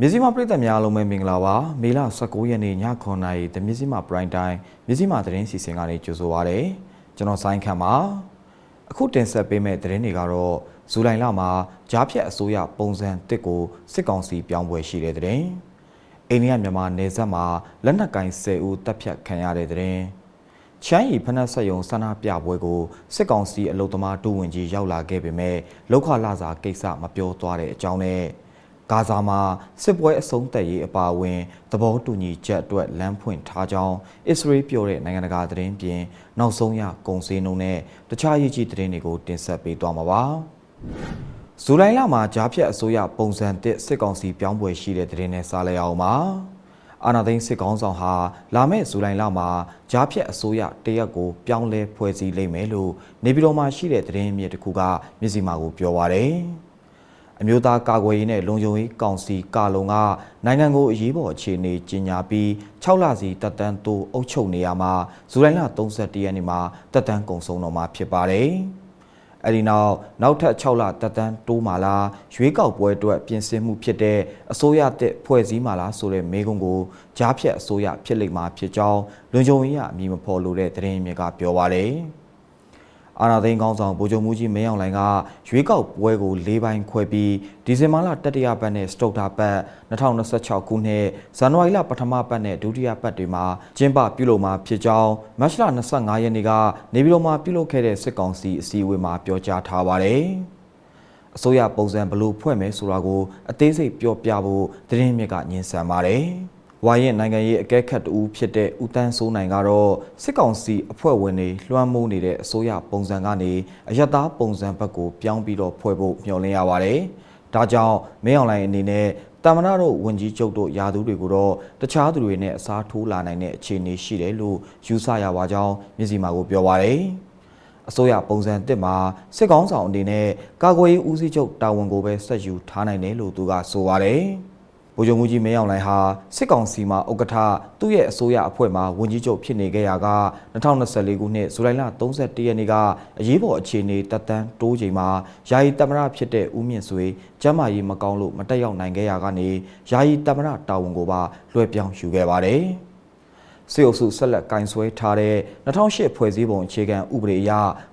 မြစည်းမပြည်သက်များအားလုံးပဲမင်္ဂလာပါမေလ19ရက်နေ့ည9:00နာရီတမြစည်းမပရိုင်တိုင်းမြစည်းမသတင်းစီစဉ်ကနေကြိုဆိုပါရစေကျွန်တော်ဆိုင်းခန့်ပါအခုတင်ဆက်ပေးမယ့်သတင်းတွေကတော့ဇူလိုင်လမှာကြားဖြတ်အစိုးရပုံစံတစ်ကိုစစ်ကောင်စီပြောင်းပွဲရှိတဲ့သတင်းအိန္ဒိယမြန်မာနယ်စပ်မှာလက်နက်ကင်10ဦးတပ်ဖြတ်ခံရတဲ့သတင်းချမ်းရီဖနက်ဆက်ယုံဆန္ဒပြပွဲကိုစစ်ကောင်စီအလုသမားဒုဝန်ကြီးရောက်လာခဲ့ပေမဲ့လောက်ခလာစာကိစ္စမပြောသွားတဲ့အကြောင်းနဲ့ ဂါဇာမှာစစ်ပွဲအဆုံးသတ်ရေးအပါအဝင်သဘောတူညီချက်အတွက်လမ်းဖွင့်ထားကြောင်းအစ္စရေးပြောတဲ့နိုင်ငံတကာသတင်းပြင်နောက်ဆုံးရကုံစင်းနှုံနဲ့တခြားရေးကြီးသတင်းတွေကိုတင်ဆက်ပေးသွားမှာပါဇူလိုင်လမှာဂျားဖြတ်အစိုးရပုံစံတစ်စစ်ကောင်စီပြောင်းပွဲရှိတဲ့သတင်းနဲ့စားလဲအောင်ပါအာနာသိန်းစစ်ကောင်းဆောင်ဟာလာမယ့်ဇူလိုင်လမှာဂျားဖြတ်အစိုးရတရက်ကိုပြောင်းလဲဖွဲ့စည်းလိမ့်မယ်လို့နေပြည်တော်မှာရှိတဲ့သတင်းအမြစ်တစ်ခုကမျက်စိမှာကိုပြောပါရယ် အမျိုးသားကာကွယ်ရေးနဲ့လုံခြုံရေးကောင်စီကာလုံကနိုင်ငံကိုအရေးပေါ်အခြေအနေကြီးညာပြီး6လစီတက်တန်းတိုးအုပ်ချုပ်နေရမှာဇူလိုင်လ31ရက်နေ့မှာတက်တန်းကုန်ဆုံးတော့မှာဖြစ်ပါတယ်။အဲဒီနောက်နောက်ထပ်6လတက်တန်းတိုးမှလားရွေးကောက်ပွဲအတွက်ပြင်ဆင်မှုဖြစ်တဲ့အစိုးရတက်ဖွဲ့စည်းမှလားဆိုတဲ့မေးခွန်းကိုကြားဖြတ်အစိုးရဖြစ်လိမ့်မှာဖြစ်ကြောင်းလွန်ချုံရေးအမည်မဖော်လို့တဲ့သတင်းမြစ်ကပြောပါတယ်။ အာနာသိန်းကောင်းဆောင်ဗိုလ်ချုပ်မှုကြီးမင်းအောင်လှိုင်ကရွေးကောက်ပွဲကို၄ပိုင်းခွဲပြီးဒီဇင်ဘာလတတိယပတ်နဲ့စတုတ်တာပတ်2026ခုနှစ်ဇန်နဝါရီလပထမပတ်နဲ့ဒုတိယပတ်တွေမှာကျင်းပပြုလုပ်မှာဖြစ်ကြောင်းမတ်လ25ရက်နေ့ကနေပြည်တော်မှာပြုလုပ်ခဲ့တဲ့စစ်ကောင်စီအစည်းအဝေးမှာပြောကြားထားပါတယ်။အစိုးရပုံစံဘလို့ဖွဲ့မယ်ဆိုတာကိုအသေးစိတ်ပြောပြဖို့သတင်းမြစ်ကညှင်းဆန်ပါတယ်။ ဝါရင်နိုင်ငံရေးအကဲခတ်တူဖြစ်တဲ့ဦးတန်းစိုးနိုင်ကတော့စစ်ကောင်စီအဖွဲ့ဝင်တွေလွှမ်းမိုးနေတဲ့အစိုးရပုံစံကနေအယက်သားပုံစံဘက်ကိုပြောင်းပြီးတော့ဖွဲ့ဖို့မျှော်လင့်ရပါတယ်။ဒါကြောင့်မင်းအောင်လှိုင်အနေနဲ့တမနာတို့ဝင်ကြီးချုပ်တို့ယာသူတွေကိုတော့တခြားသူတွေနဲ့အစားထိုးလာနိုင်တဲ့အခြေအနေရှိတယ်လို့ယူဆရပါကြောင်းမြစည်းမာကိုပြောပါရယ်။အစိုးရပုံစံတစ်မှာစစ်ကောင်းဆောင်အနေနဲ့ကာကွယ်ရေးဦးစီးချုပ်တာဝန်ကိုပဲဆက်ယူထားနိုင်တယ်လို့သူကဆိုပါတယ်။ ဗိုလ်ချုပ်မှုကြီးမင်းအောင်လှိုင်ဟာစစ်ကောင်စီမှဥက္ကဋ္ဌသူ့ရဲ့အစိုးရအဖွဲ့မှဝန်ကြီးချုပ်ဖြစ်နေခဲ့ရာက2024ခုနှစ်ဇူလိုင်လ31ရက်နေ့ကအရေးပေါ်အခြေအနေတက်တန်းတိုးချိန်မှာယာယီတမရဖြစ်တဲ့ဦးမြင့်စွေကျမ်းမာရေးမကောင်းလို့မတက်ရောက်နိုင်ခဲ့ရာကနေယာယီတမရတာဝန်ကိုပါလွှဲပြောင်းယူခဲ့ပါတယ်။စေအုပ်စုဆက်လက်ကင်ဆွဲထားတဲ့2008ဖွဲ့စည်းပုံအခြေခံဥပဒေအရ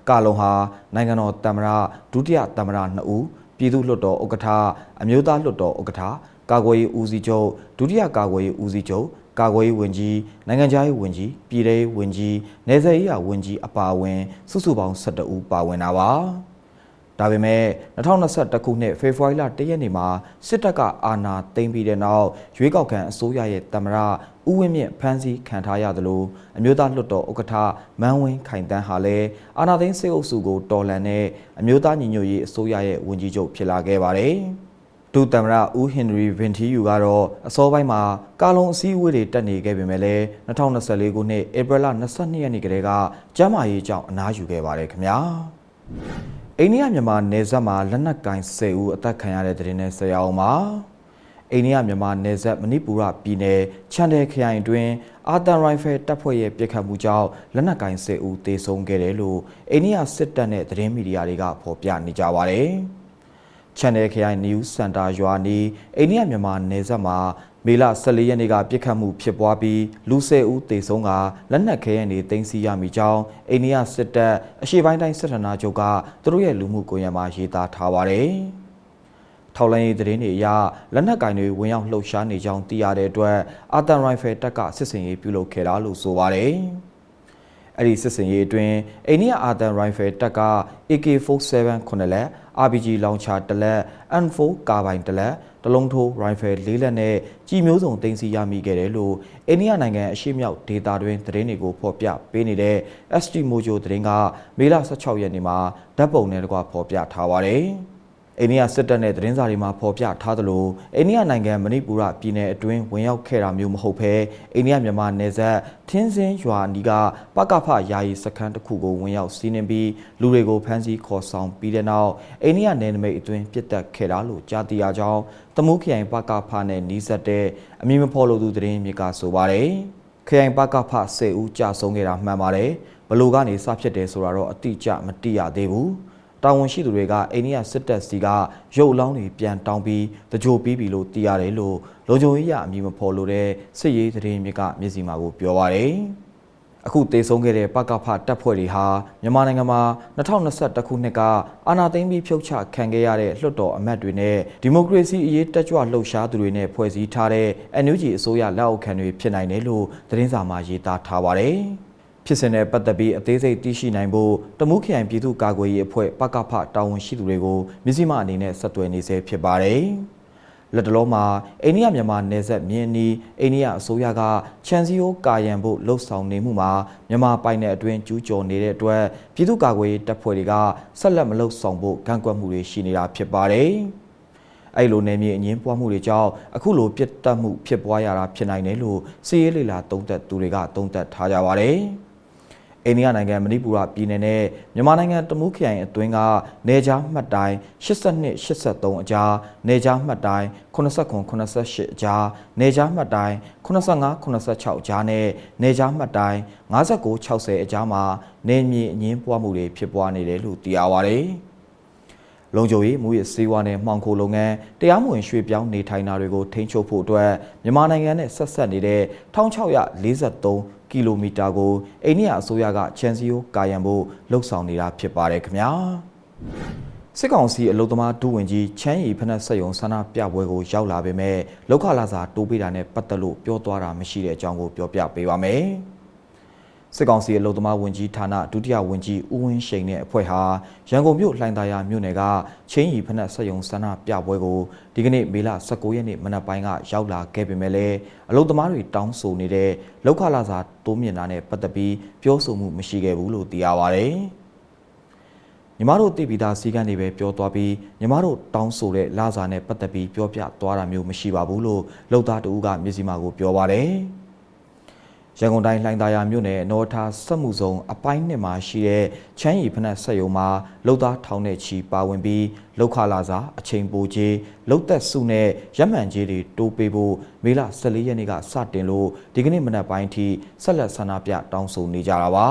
ကာလုံဟာနိုင်ငံတော်တမရဒုတိယတမရ2ဦးပြည်သူ့လွှတ်တော်ဥက္ကဋ္ဌအမျိုးသားလွှတ်တော်ဥက္ကဋ္ဌ ကာကွယ်ရေးဦးစီးချုပ်ဒုတိယကာကွယ်ရေးဦးစီးချုပ်ကာကွယ်ရေးဝန်ကြီးနိုင်ငံခြားရေးဝန်ကြီးပြည်ထောင်ဝန်ကြီးနယ်စပ်ရေးရာဝန်ကြီးအပါအဝင် စုစုပေါင်း12ဦးပါဝင်တာပါဒါပေမဲ့2021ခုနှစ်ဖေဖော်ဝါရီလ1ရက်နေ့မှာစစ်တပ်ကအာဏာသိမ်းပြီးတဲ့နောက်ရွေးကောက်ခံအစိုးရရဲ့တမရဦးဝင်းမြင့်ဖမ်းဆီးခံထားရသလိုအမျိုးသားလွှတ်တော်ဥက္ကဋ္ဌမန်းဝင်းခိုင်တန်းဟာလည်းအာဏာသိမ်းစစ်အုပ်စုကိုတော်လှန်တဲ့အမျိုးသားညီညွတ်ရေးအစိုးရရဲ့ဝန်ကြီးချုပ်ဖြစ်လာခဲ့ပါတယ်။ ဒုသမ္မတဦးဟင်နရီဗင်တီယူကတော့အစောပိုင်းမှာကာလုံအစည်းအဝေးတွေတက်နေခဲ့ပေမဲ့လည်း2024ခုနှစ်ဧပြီလ22ရက်နေ့ကတည်းကကျမ်းမာရေးကြောင့်အနားယူခဲ့ပါတယ်ခင်ဗျာအိန္ဒိယမြန်မာနယ်စပ်မှာလက်နက်ကင်10ဦးအသက်ခံရတဲ့တဲ့နဲ့ဆက်ရအောင်ပါအိန္ဒိယမြန်မာနယ်စပ်မဏိပူရပြည်နယ်ချန်တယ်ခရိုင်တွင်အာတန်ရိုင်ဖယ်တပ်ဖွဲ့ရဲ့ပြစ်ခတ်မှုကြောင့်လက်နက်ကင်10ဦးသေဆုံးခဲ့တယ်လို့အိန္ဒိယစစ်တပ်နဲ့သတင်းမီဒီယာတွေကဖော်ပြနေကြပါတယ်။ Channel ခရိုင် New Center ရွာနီးအိန္ဒိယမြန်မာနယ်စပ်မှာမေလ14ရက်နေ့ကပြစ်ခတ်မှုဖြစ်ပွားပြီးလူ10ဦးသေဆုံးကလက်နက်ခဲယမ်းတွေတင်စီရမိကြောင်းအိန္ဒိယစစ်တပ်အရှေ့ပိုင်းတိုင်းစစ်ဌာနချုပ်ကသူတို့ရဲ့လူမှုကွန်ရက်မှာရေးသားထားပါတယ်။ထောက်လိုင်းရေးသတင်းတွေအရလက်နက်ကင်တွေဝင်ရောက်လှုပ်ရှားနေကြောင်းသိရတဲ့အတွက်အာတန်ရိုင်ဖယ်တပ်ကစစ်စင်ရေးပြုလုပ်ခဲ့တာလို့ဆိုပါတယ်။အဲ့ဒီစစ်စင်ရေးအတွင်းအိန္ဒိယအာတန်ရိုင်ဖယ်တပ်က AK47 ခုနှစ်လက် RPG လောင်ချာတစ်လက် M4 ကာဘိုင်တစ်လက်တလုံးထိုးရိုင်ဖယ်၄လက်နဲ့ကြီးမျိုးစုံတင်စီရမိခဲ့တယ်လို့အိန္ဒိယနိုင်ငံအရှေ့မြောက်ဒေသတွင်းသတင်းတွေကိုဖော်ပြပေးနေတဲ့ ST Mojo သတင်းကမေလ16ရက်နေ့မှာဓာတ်ပုံနဲ့တကွဖော်ပြထားပါတယ်။ အိန္ဒိယစစ်တပ်နဲ့သတင်းစာတွေမှာဖော်ပြထားသလိုအိန္ဒိယနိုင်ငံမဏိပူရပြည်နယ်အတွင်းဝင်ရောက်ခဲ့တာမျိုးမဟုတ်ဘဲအိန္ဒိယမြန်မာနယ်စပ်ထင်းစင်းရွာနီကပကဖယာယီစခန်းတစ်ခုကိုဝင်ရောက်စီးနင်းပြီးလူတွေကိုဖမ်းဆီးခေါ်ဆောင်ပြီးတဲ့နောက်အိန္ဒိယနယ်နိမိတ်အတွင်းပြစ်တက်ခဲ့တာလို့ကြားသိရကြောင်းတမုခရိုင်ပကဖနဲ့နီးစပ်တဲ့အမည်မဖော်လို့သူသတင်းမြေကဆိုပါတယ်ခရိုင်ပကဖ10ဦးကြာဆုံးခဲ့တာမှန်ပါတယ်ဘလို့ကနေစဖြစ်တယ်ဆိုတာတော့အတိအကျမသိရသေးဘူး တာဝန်ရှိသူတွေကအိန္ဒိယစစ်တပ်စီကရုပ်အလောင်းတွေပြန်တောင်းပြီးတကြိုပြီးပြီလို့သိရတယ်လို့လုံခြုံရေးရအမည်မဖော်လို့တဲ့စစ်ရေးသတင်းမြစ်ကမျက်စိမှာကိုပြောပါရယ်အခုတေဆုံးခဲ့တဲ့ပကဖတပ်ဖွဲ့တွေဟာမြန်မာနိုင်ငံမှာ2021ခုနှစ်ကအာဏာသိမ်းပြီးဖြုတ်ချခံခဲ့ရတဲ့လွှတ်တော်အမတ်တွေနဲ့ဒီမိုကရေစီအရေးတက်ကြွလှုပ်ရှားသူတွေနဲ့ဖွဲ့စည်းထားတဲ့ NUG အစိုးရလက်အောက်ခံတွေဖြစ်နိုင်တယ်လို့သတင်းစာမှာရေးသားထားပါတယ်။ ဖြစ်စဉ်နဲ့ပတ်သက်ပြီးအသေးစိတ်သိရှိနိုင်ဖို့တမူးခရိုင်ပြည်သူ့ကာကွယ်ရေးအဖွဲ့ပကဖတာဝန်ရှိသူတွေကိုမြစည်းမအနေနဲ့ဆက်သွယ်နေဆဲဖြစ်ပါတယ်။လက်တလုံးမှာအိန္ဒိယမြန်မာနယ်စပ်မြင်းနီးအိန္ဒိယအစိုးရကချန်စီယိုကာယံဖို့လှုပ်ဆောင်နေမှုမှာမြန်မာပိုင်နယ်အတွင်းကျူးကျော်နေတဲ့အတွက်ပြည်သူ့ကာကွယ်ရေးတပ်ဖွဲ့တွေကဆက်လက်မလှုပ်ဆောင်ဖို့ကန့်ကွက်မှုတွေရှိနေတာဖြစ်ပါတယ်။အဲ့လိုနေမြေအငင်းပွားမှုတွေကြောင့်အခုလိုပြတ်တက်မှုဖြစ်ပွားရတာဖြစ်နိုင်တယ်လို့စီးရေးလေလာသုံးသက်သူတွေကသုံးသက်ထားကြပါတယ်။ အိန္ဒိယနိုင်ငံမဏိပူရပြည်နယ်နဲ့မြန်မာနိုင်ငံတမူးခရိုင်အတွင်းကနေကြားမှတ်တိုင်း82 83အကြားနေကြားမှတ်တိုင်း89 88အကြားနေကြားမှတ်တိုင်း85 86အကြားနဲ့နေကြားမှတ်တိုင်း59 60အကြားမှာနေမြေအငင်းပွားမှုတွေဖြစ်ပွားနေတယ်လို့သိရပါတယ်။လုံခြုံရေးမူရစေဝါနဲ့မှောင်ခိုလုပ်ငန်းတရားမဝင်ရွှေ့ပြောင်းနေထိုင်တာတွေကိုထိန်းချုပ်ဖို့အတွက်မြန်မာနိုင်ငံနဲ့ဆက်ဆက်နေတဲ့1643 ကီလိုမီတာကိုအိန္ဒိယအစိုးရကချန်စီယိုကာယံဖို့လှုပ်ဆောင်နေတာဖြစ်ပါတယ်ခင်ဗျာစစ်ကောင်စီအလုသမားဒုဝင်ကြီးချမ်းရီဖနက်ဆက်ယုံဆန္ဒပြပွဲကိုရောက်လာပေမဲ့လောက်ခလာစာတိုးပေးတာနဲ့ပတ်သက်လို့ပြောသွားတာမရှိတဲ့အကြောင်းကိုပြောပြပေးပါမယ် စစ်ကောင်စီအလုံသမားဝင်ကြီးဌာနဒုတိယဝင်ကြီးဦးဝင်းရှိန်နဲ့အဖွဲ့ဟာရန်ကုန်မြို့လှိုင်သာယာမြို့နယ်ကချင်းရီဖနက်ဆက်ယုံဆန္ဒပြပွဲကိုဒီကနေ့မေလ19ရက်နေ့မနက်ပိုင်းကရောက်လာခဲ့ပေမဲ့လည်းအလုံသမားတွေတောင်းဆိုနေတဲ့လောက်ခလာစာတိုးမြင့်တာနဲ့ပတ်သက်ပြီးပြောဆိုမှုမရှိခဲ့ဘူးလို့သိရပါဗျ။ညီမတို့သိပြီးသားစီကံတွေပဲပြောသွားပြီးညီမတို့တောင်းဆိုတဲ့လာစာနဲ့ပတ်သက်ပြီးပြောပြသွားတာမျိုးမရှိပါဘူးလို့လောက်သားတူကမျက်စိမှာကိုပြောပါတယ်။ ရန်ကုန်တိုင်းလှိုင်သာယာမြို့နယ်နော်ထားစက်မှုဇုံအပိုင်းနှစ်မှာရှိတဲ့ချမ်းရီဖနက်ဆက်ယုံမှာလုံသားထောင်နဲ့ချီပါဝင်ပြီးလောက်ခလာစာအချိန်ပိုကြီးလုံသက်စုနဲ့ရက်မှန်ကြီးတွေတိုးပေးဖို့မေလ14ရက်နေ့ကစတင်လို့ဒီကနေ့မနက်ပိုင်းထိဆက်လက်ဆန္ဒပြတောင်းဆိုနေကြတာပါ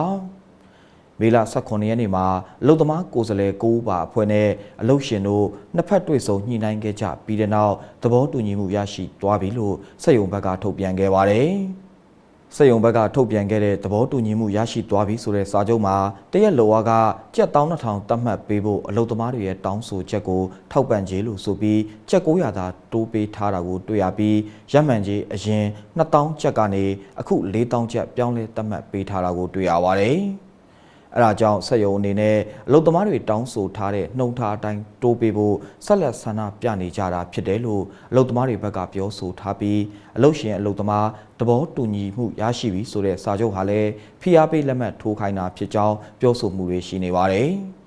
မေလ18ရက်နေ့မှာအလုသမားကိုယ်စားလှယ်ကိုးပါအဖွဲ့နဲ့အလုရှင်တို့နှစ်ဖက်တွေ့ဆုံညှိနှိုင်းခဲ့ကြပြီးတဲ့နောက်သဘောတူညီမှုရရှိသွားပြီလို့စက်ယုံဘက်ကထုတ်ပြန်ခဲ့ပါတယ်။ စက်ယုံဘက်ကထုတ်ပြန်ခဲ့တဲ့သဘောတူညီမှုရရှိသွားပြီဆိုတဲ့စာချုပ်မှာတရက်လောဝါကကြက်12000တတ်မှတ်ပေးဖို့အလုပ်သမားတွေရဲ့တောင်းဆိုချက်ကိုထောက်ပံ့ကြေးလို့ဆိုပြီးကြက်900သာတိုးပေးထားတာကိုတွေ့ရပြီးရမှန်ကြေးအရင်2000ကျပ်ကနေအခု4000ကျပ်ပြောင်းလဲတတ်မှတ်ပေးထားတာကိုတွေ့ရပါတယ်။ အဲဒါကြောင့်ဆက်ယုံအနေနဲ့အလုတ်သမားတွေတောင်းဆိုထားတဲ့နှုံထားအတိုင်းတိုးပေးဖို့ဆက်လက်ဆန္ဒပြနေကြတာဖြစ်တယ်လို့အလုတ်သမားတွေဘက်ကပြောဆိုထားပြီးအလုတ်ရှင်အလုတ်သမားသဘောတူညီမှုရရှိပြီဆိုတဲ့စာချုပ်ဟာလည်းဖိအားပေးလက်မှတ်ထိုးခိုင်းတာဖြစ်ကြောင်းပြောဆိုမှုတွေရှိနေပါတယ်။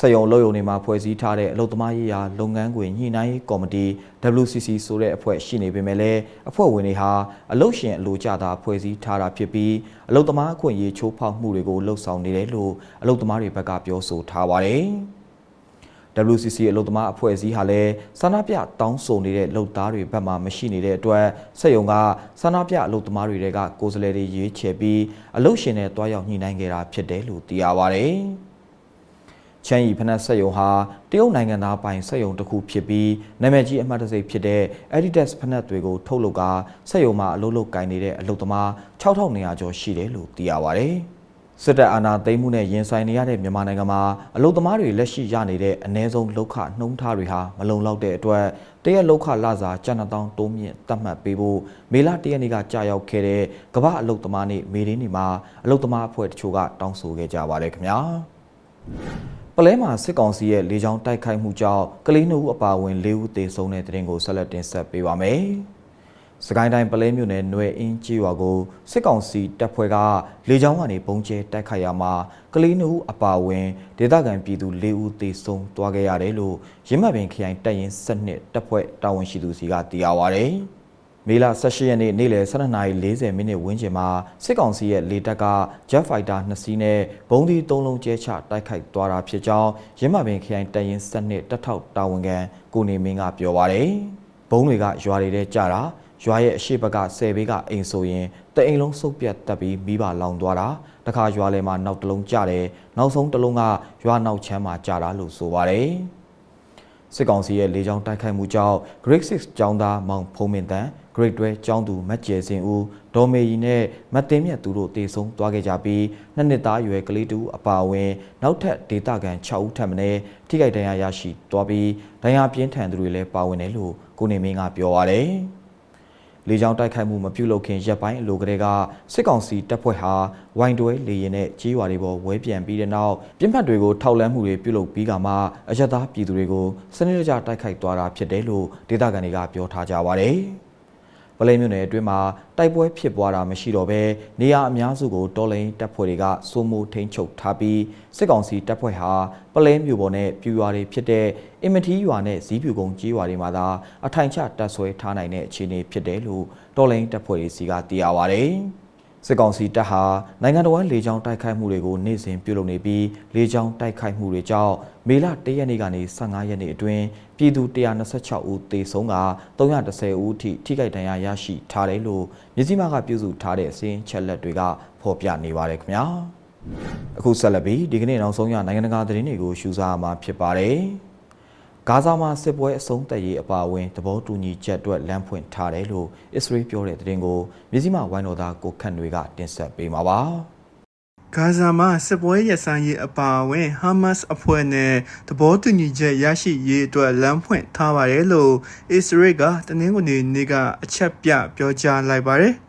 စက်ရုံလုံယုံတွေမှာဖွဲ့စည်းထားတဲ့အလုတ်သမားရေးရာလုပ်ငန်းခွင်ညှိနှိုင်းရေးကော်မတီ WCC ဆိုတဲ့အဖွဲ့ရှိနေပေမဲ့လည်းအဖွဲ့ဝင်တွေဟာအလုတ်ရှင်အလိုကျတာဖွဲ့စည်းထားတာဖြစ်ပြီးအလုတ်သမားအခွင့်အရေးချိုးဖောက်မှုတွေကိုလှုပ်ဆောင်နေတယ်လို့အလုတ်သမားတွေဘက်ကပြောဆိုထားပါတယ်။ WCC အလုပ်သမားအဖွဲ့အစည်းဟာလည်းဆန္ဒပြတောင်းဆိုနေတဲ့လုပ်သားတွေဘက်မှမရှိနေတဲ့အတွက်စက်ယုံကဆန္ဒပြအလုပ်သမားတွေကကိုယ်စားလှယ်တွေရွေးချယ်ပြီးအလုပ်ရှင်နဲ့တွားရောက်ညှိနှိုင်းခဲ့တာဖြစ်တယ်လို့သိရပါဗျ။ ချမ်းရီဖနက်ဆက်ယုံဟာတရုတ်နိုင်ငံသားပိုင်ဆက်ယုံတစ်ခုဖြစ်ပြီးနာမည်ကြီးအမှတ်တစိဖြစ်တဲ့ Adidas ဖနက်တွေကိုထုတ်လုပ်ကဆက်ယုံမှာအလုပ်လုပ်ကိုင်နေတဲ့အလုပ်သမား6200ကျော်ရှိတယ်လို့သိရပါဗျ။စစ်တပ်အာဏာသိမ်းမှုနဲ့ရင်ဆိုင်နေရတဲ့မြန်မာနိုင်ငံမှာအလုသမားတွေလက်ရှိရနေတဲ့အ ਨੇ ဆုံးလောက်ခနှုံးထားတွေဟာမလုံလောက်တဲ့အတွက်တရက်လောက်ခလစာကျန်တောင်းတိုးမြင့်တတ်မှတ်ပေးဖို့မေလတရက်နေ့ကကြာရောက်ခဲ့တဲ့ကမ္ဘာအလုသမားနေ့မေရင်းနေ့မှာအလုသမားအဖွဲ့တချို့ကတောင်းဆိုခဲ့ကြပါတယ်ခင်ဗျာ ပလဲမှာစစ်ကောင်စီရဲ့လေကြောင်းတိုက်ခိုက်မှုကြောင့်ကလေးနှုတ်အပါဝင်၄ဦးသေဆုံးတဲ့တဲ့ရင်ကိုဆက်လက်တင်ဆက်ပေးပါမယ်။စကိုင်းတိုင်းပလဲမြို့နယ်နွယ်အင်းကြီးရွာကိုစစ်ကောင်စီတပ်ဖွဲ့ကလေကြောင်းကနေပုံကျဲတိုက်ခိုက်ရမှာကလေးနှုတ်အပါဝင်ဒေသခံပြည်သူ၄ဦးသေဆုံးသွားခဲ့ရတယ်လို့ရင်းမှတ်ပင်ခရိုင်တပ်ရင်းစနစ်တပ်ဖွဲ့တာဝန်ရှိသူစီကသိရပါဗျ။ မေလ18ရက်နေ့နေ့လယ်12:40မိနစ်ဝန်းကျင်မှာစစ်ကောင်စီရဲ့လေတပ်က Jet Fighter 2စီးနဲ့ဘုံဒီ3လုံးကျဲချတိုက်ခိုက်သွားတာဖြစ်ကြောင်းရင်းမှပင်ခရိုင်တပ်ရင်းစနစ်တပ်ထောက်တာဝန်ခံကိုနေမင်းကပြောပါရယ်။ဘုံတွေကရွာတွေထဲကျတာရွာရဲ့အရှိဘက်ကဆယ်ဘေးကအိမ်ဆိုရင်တအိမ်လုံးစုပ်ပြတ်တက်ပြီးမိဘလောင်သွားတာတခါရွာလဲမှာနောက်တစ်လုံးကြတယ်နောက်ဆုံးတစ်လုံးကရွာနောက်ချမ်းမှာကြတာလို့ဆိုပါတယ် စစ်ကောင်စီရဲ့လေကြောင်းတိုက်ခိုက်မှုကြောင့် Grade 6ကျောင်းသားမောင်ဖုံးမင်တန် Grade 12ကျောင်းသူမတ်ကျယ်စင်ဦးဒေါ်မေရီနဲ့မတ်တင်မြတ်သူတို့တေဆုံးသွားခဲ့ကြပြီးနှစ်နှစ်သားအရွယ်ကလေးတူအပါအဝင် နောက်ထပ်ဒေတာကန်6ဦးထပ်မံထိခိုက်ဒဏ်ရာရရှိသွားပြီးဒဏ်ရာပြင်းထန်သူတွေလည်းပါဝင်တယ်လို့ကိုနေမင်းကပြောပါတယ်။ လေကြောင်းတိုက်ခိုက်မှုမပြုလုပ်ခင်ရက်ပိုင်းအလိုကလေးကစစ်ကောင်စီတပ်ဖွဲ့ဟာဝိုင်တွဲလေရင်နဲ့ကြေးရွာတွေပေါ်ဝဲပြန်ပြီးတဲ့နောက်ပြင်းဖက်တွေကိုထောက်လန်းမှုတွေပြုလုပ်ပြီးကမှအရက်သားပြည်သူတွေကိုစနစ်တကျတိုက်ခိုက်သွားတာဖြစ်တယ်လို့ဒေသခံတွေကပြောထားကြပါတယ်။ ပလဲမြို့နယ်အတွင်းမှာတိုက်ပွဲဖြစ်ပွားတာမရှိတော့ဘဲနေရာအများစုကိုတော်လိန်တပ်ဖွဲ့တွေကစိုးမိုးထိန်းချုပ်ထားပြီးစစ်ကောင်စီတပ်ဖွဲ့ဟာပလဲမြို့ပေါ်နဲ့ပြူရွာတွေဖြစ်တဲ့အင်မတီရွာနဲ့ဇီးပြူကုန်းကြေးရွာတွေမှာသာအထိုင်ချတပ်ဆွဲထားနိုင်တဲ့အခြေအနေဖြစ်တယ်လို့တော်လိန်တပ်ဖွဲ့တွေစီကသိရပါဗျ။ စစ်ကောင်စီတပ်ဟာနိုင်ငံတော်ဝန်လေကြောင်းတိုက်ခိုက်မှုတွေကိုနေ့စဉ်ပြုလုပ်နေပြီးလေကြောင်းတိုက်ခိုက်မှုတွေကြောင့်မေလ၁ရက်နေ့ကနေ15ရက်နေ့အတွင်းပြည်သူ126ဦးသေဆုံးက310ဦးအထိထိခိုက်ဒဏ်ရာရရှိထားတယ်လို့မြစည်းမကပြုစုထားတဲ့အစင်းချက်လက်တွေကဖော်ပြနေပါတယ်ခင်ဗျာအခုဆက်လက်ပြီးဒီကနေ့နောက်ဆုံးရနိုင်ငံတကာသတင်းတွေကိုရှုစားမှာဖြစ်ပါတယ် ဂါဇာမှာစစ်ပွဲအဆုံးသတ်ရေးအပါအဝင်သဘောတူညီချက်အတွက်လမ်းဖွင့်ထားတယ်လို့အစ္စရေးပြောတဲ့သတင်းကိုမြစည်းမဝိုင်းတော်သားကိုခန့်တွေကတင်ဆက်ပေးမှာပါ။ဂါဇာမှာစစ်ပွဲရဆိုင်ရေးအပါအဝင်ဟာမတ်စ်အဖွဲ့နဲ့သဘောတူညီချက်ရရှိရေးအတွက်လမ်းဖွင့်ထားပါတယ်လို့အစ္စရေးကတနင်္ဂနွေနေ့ကအချက်ပြပြောကြားလိုက်ပါတယ်။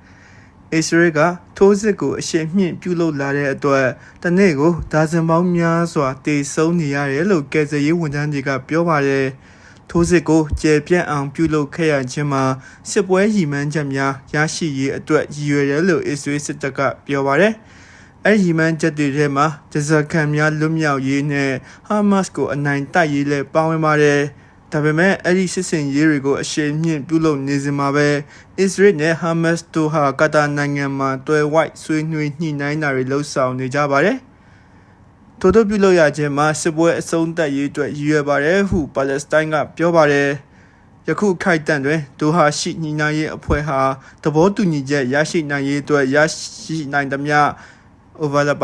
အစ္စရေးကထိုးစစ်ကိုအရှိန်မြင့်ပြုလုပ်လာတဲ့အတွက်တနေ့ကိုဒါဇင်ပေါင်းများစွာတေဆုံးနေရတယ်လို့ကယ်ဆယ်ရေးဝန်ထမ်းတွေကပြောပါတယ်။ထိုးစစ်ကိုကျေပြန့်အောင်ပြုလုပ်ခဲ့ရခြင်းမှာစစ်ပွဲရည်မှန်းချက်များရရှိရေးအတွက်ရည်ရွယ်တယ်လို့အစ္စရေးစစ်တပ်ကပြောပါတယ်။အဲ့ဒီမှန်ချက်တွေထဲမှာဂျဇခံများလွတ်မြောက်ရေးနဲ့ဟာမတ်စ်ကိုအနိုင်တိုက်ရေးလည်းပါဝင်ပါတယ်။ ဒါပေမဲ့အဲ့ဒီစစ်စင်ရေးတွေကိုအရှိန်မြင့်ပြုလုပ်နေစဉ်မှာပဲအစ္စရေးနဲ့ဟာမတ်စ်တို့ဟာကာတာနိုင်ငံမှာတွဲဝိုက်ဆွေးနွေးညှိနှိုင်းတာတွေလှုပ်ဆောင်နေကြပါတယ်။ထို့သောပြုလုပ်ရခြင်းမှာစစ်ပွဲအဆုံးသတ်ရေးအတွက်ရည်ရွယ်ပါတယ်ဟုပါလက်စတိုင်းကပြောပါတယ်။ယခုခိုက်တန့်တွင်ဒိုဟာရှိညီနိုင်ရေးအဖွဲ့ဟာသဘောတူညီချက်ရရှိနိုင်ရေးအတွက်ရရှိနိုင်သမျှ overlap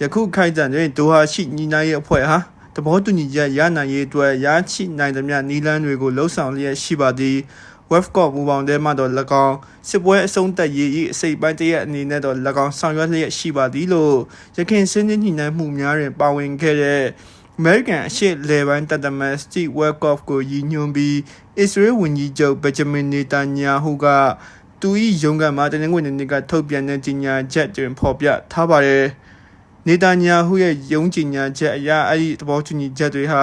ယခုခိုက်တန့်တွင်ဒိုဟာရှိညီနိုင်ရေးအဖွဲ့ဟာ သဘောတူညီချက်ရနိုင်ရေးအတွက်ရရှိနိုင်သမျှနည်းလမ်းတွေကိုလှုံ့ဆော်လျက်ရှိပါသည် webcom မူပေါင်းထဲမှတော့၎င်းစစ်ပွဲအဆုံးသတ်ရေး၏အစိပ်ပိုင်းတစ်ရက်အနေနဲ့တော့၎င်းဆောင်ရွက်လျက်ရှိပါသည်လို့ရခိုင်စင်းညှိနှိုင်းမှုများတွင်ပါဝင်ခဲ့တဲ့ American အရှေ့လေပိုင်းတပ်သမန် Steve Witkoff ကိုရည်ညွှန်းပြီး Israel ဝန်ကြီးချုပ် Benjamin Netanyahu ကသူ၏ရုံးခန်းမှာတနင်္ဂနွေနေ့ကထုတ်ပြန်တဲ့ကြေညာချက်တွင်ဖော်ပြထားပါတယ်။ နေတန်ညာဟုရဲ့ယုံကြည်ညာချက်အရအဲ့ဒီသဘောတူညီချက်တွေဟာ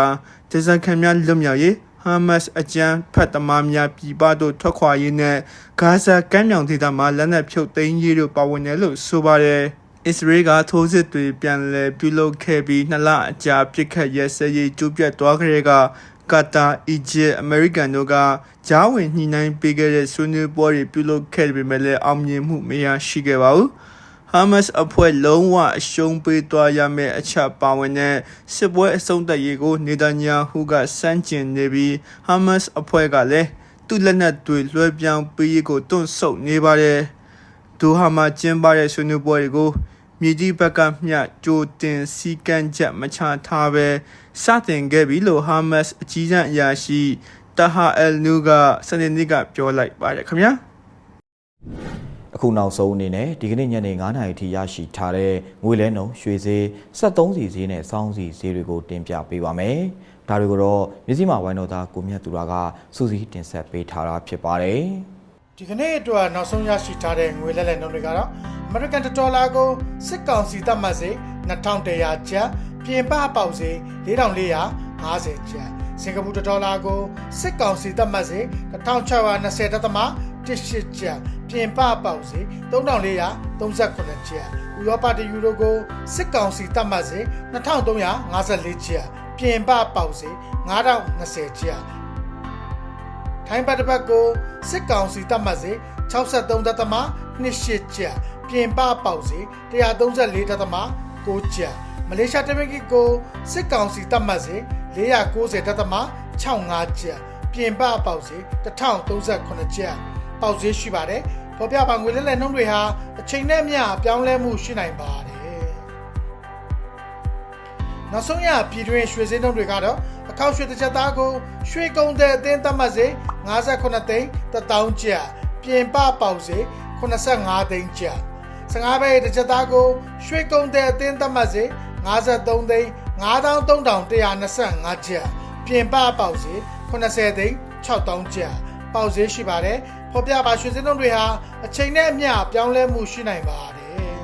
ဒေဇန်ခံများလွတ်မြောက်ရေးဟာမတ်စ်အကြမ်းဖက်သမားများပြည်ပသို့ထွက်ခွာရေးနဲ့ဂါဇာကမ်းမြောင်ဒေသမှာလက်နက်ဖြုတ်သိမ်းရေးတို့ပါဝင်တယ်လို့ဆိုပါတယ်။အစ္စရေးကထိုးစစ်တွေပြန်လည်ပြုလုပ်ခဲ့ပြီးနှစ်လအကြာပြစ်ခတ်ရဲစဲရေးကျူးပြတ်သွားကြတဲ့ကကာတာ၊အီဂျစ်၊အမေရိကန်တို့ကဂျားဝင်ညှိနှိုင်းပေးခဲ့တဲ့ဆွေးနွေးပွဲတွေပြုလုပ်ခဲ့ပေမဲ့လည်းအောင်မြင်မှုမရရှိခဲ့ပါဘူး။ ဟာမတ်စ်အဖွဲ့လုံးဝအရှုံးပေးသွားရမယ့်အချက်ပါဝင်တဲ့စစ်ပွဲအဆုံးသတ်ရေးကိုနေတန်ညာဟုကစန့်ကျင်နေပြီးဟာမတ်စ်အဖွဲ့ကလည်းသူ့လက်နက်တွေလွှဲပြောင်းပေးရေးကိုတွန့်ဆုတ်နေပါတယ်။ဒိုဟာမှာကျင်းပတဲ့ဆွေးနွေးပွဲတွေကိုမြေကြီးဘက်ကမျှကြိုတင်စီကံချက်မချထားဘဲစတင်ခဲ့ပြီလို့ဟာမတ်စ်အကြီးအရာရှိတာဟာအယ်နူကစနေနေ့ကပြောလိုက်ပါတယ်ခင်ဗျာ။ အခုနောက်ဆုံးအနေနဲ့ဒီကနေ့ညနေ9:00နာရီထိရရှိထားတဲ့ငွေလဲနှုန်းရွှေဈေး73စီဈေးနဲ့စောင်းစီဈေးတွေကိုတင်ပြပေးပါမယ်။ဒါတွေကိုတော့မြစည်းမဝိုင်းတော်သားကိုမြတ်သူရာကစူးစီးတင်ဆက်ပေးထားတာဖြစ်ပါတယ်။ဒီကနေ့အတွက်နောက်ဆုံးရရှိထားတဲ့ငွေလဲလှယ်နှုန်းတွေကတော့ American Dollar ကိုစစ်ကောင်စီသတ်မှတ်စေ2100ကျပ်ပြင်ပပေါက်စေ4450ကျပ်စင်ကာပူဒေါ်လာကိုစစ်ကောင်စီသတ်မှတ်စေ1620ဒသမ18ကျပ် ပြင်ပပေါက်စေ3438ကျပ်ဥရောပတယူရိုကိုစစ်ကောင်စီသတ်မှတ်စေ2354ကျပ်ပြင်ပပေါက်စေ9020ကျပ်ထိုင်းဘတ်တစ်ပတ်ကိုစစ်ကောင်စီတပ်မှတ်စေ63ဒသမ28ကျပ်ပြင်ပပေါက်စေ134ဒသမ6ကျပ်မလေးရှားတမင်ကီကိုစစ်ကောင်စီတပ်မှတ်စေ490ဒသမ65ကျပ်ပြင်ပပေါက်စေ1038ကျ ပ်ပေါက်ဈေးရှိပါတယ်ဖော်ပြပါငွေလဲလှယ်နှုန်းတွေဟာအချိန်နဲ့အမျှပြောင်းလဲမှုရှိနိုင်ပါတယ်နောက်ဆုံးရပြည်တွင်းရွှေစည်းနှုန်းတွေကတော့အခောက်ရွှေတစ်ချက်သားကိုရွှေကုန်းတဲ့အသင်းသတ်မှတ်စေ58သိန်း1000ကျပ်ပြင်ပပေါက်စေ85သိန်းကျပ်15ဘဲတစ်ချက်သားကိုရွှေကုန်းတဲ့အသင်းသတ်မှတ်စေ53သိန်း9325ကျပ်ပြင်ပပေါက်စေ80သိန်း6000ကျပ်ပေါက်ဈေးရှိပါတယ် ဖော်ပြပါရွှေစည်းနှုန်းတွေဟာအချိန်နဲ့အမျှပြောင်းလဲမှုရှိနိုင်ပါတယ်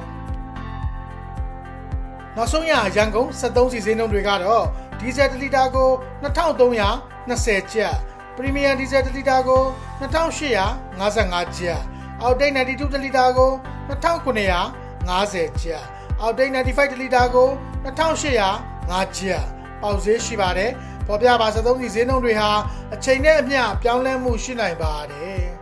နောက်ဆုံးရရန်ကုန်73စီစည်းနှုန်းတွေကတော့ဒီဇယ်1လီတာကို2320ကျပ်ပရီမီယံဒီဇယ်1လီတာကို2855ကျပ်အောက်တိတ်92တလီတာကို2950ကျပ်အောက်တိတ်95တလီတာကို2805ကျပ်ပေါက်ဈေးရှိပါတယ်ပေါ်ပြပါ73စီဈေးနှုန်းတွေဟာအချိန်နဲ့အမျှပြောင်းလဲမှုရှိနိုင်ပါတယ်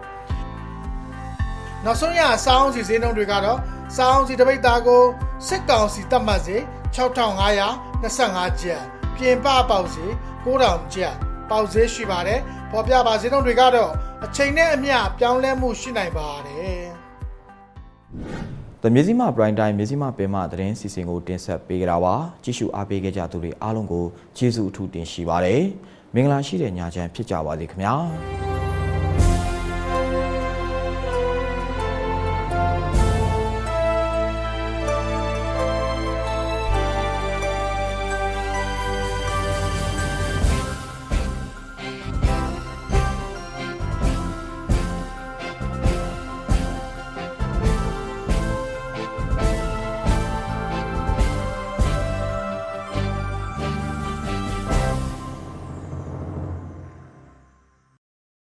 နောက်ဆုံးရစောင်းစီဈေးနှုန်းတွေကတော့စောင်းစီတပိတ်သားကိုစစ်ကောင်စီတတ်မှတ်စေ6525ကျပ်ပြင်ပပေါက်စီ9000ကျပ်ပေါက်ဈေးရှိပါတယ်ပေါ်ပြပါဈေးနှုန်းတွေကတော့အချိန်နဲ့အမျှပြောင်းလဲမှုရှိနိုင်ပါတယ်။တမြစီမပရိုင်တိုင်းမြစီမပင်မသတင်းစီစဉ်ကိုတင်ဆက်ပေးကြတာပါ။ကြည့်ရှုအားပေးခဲ့ကြသူတွေအားလုံးကိုကျေးဇူးအထူးတင်ရှိပါတယ်။မင်္ဂလာရှိတဲ့ညချမ်းဖြစ်ကြပါစေခင်ဗျာ။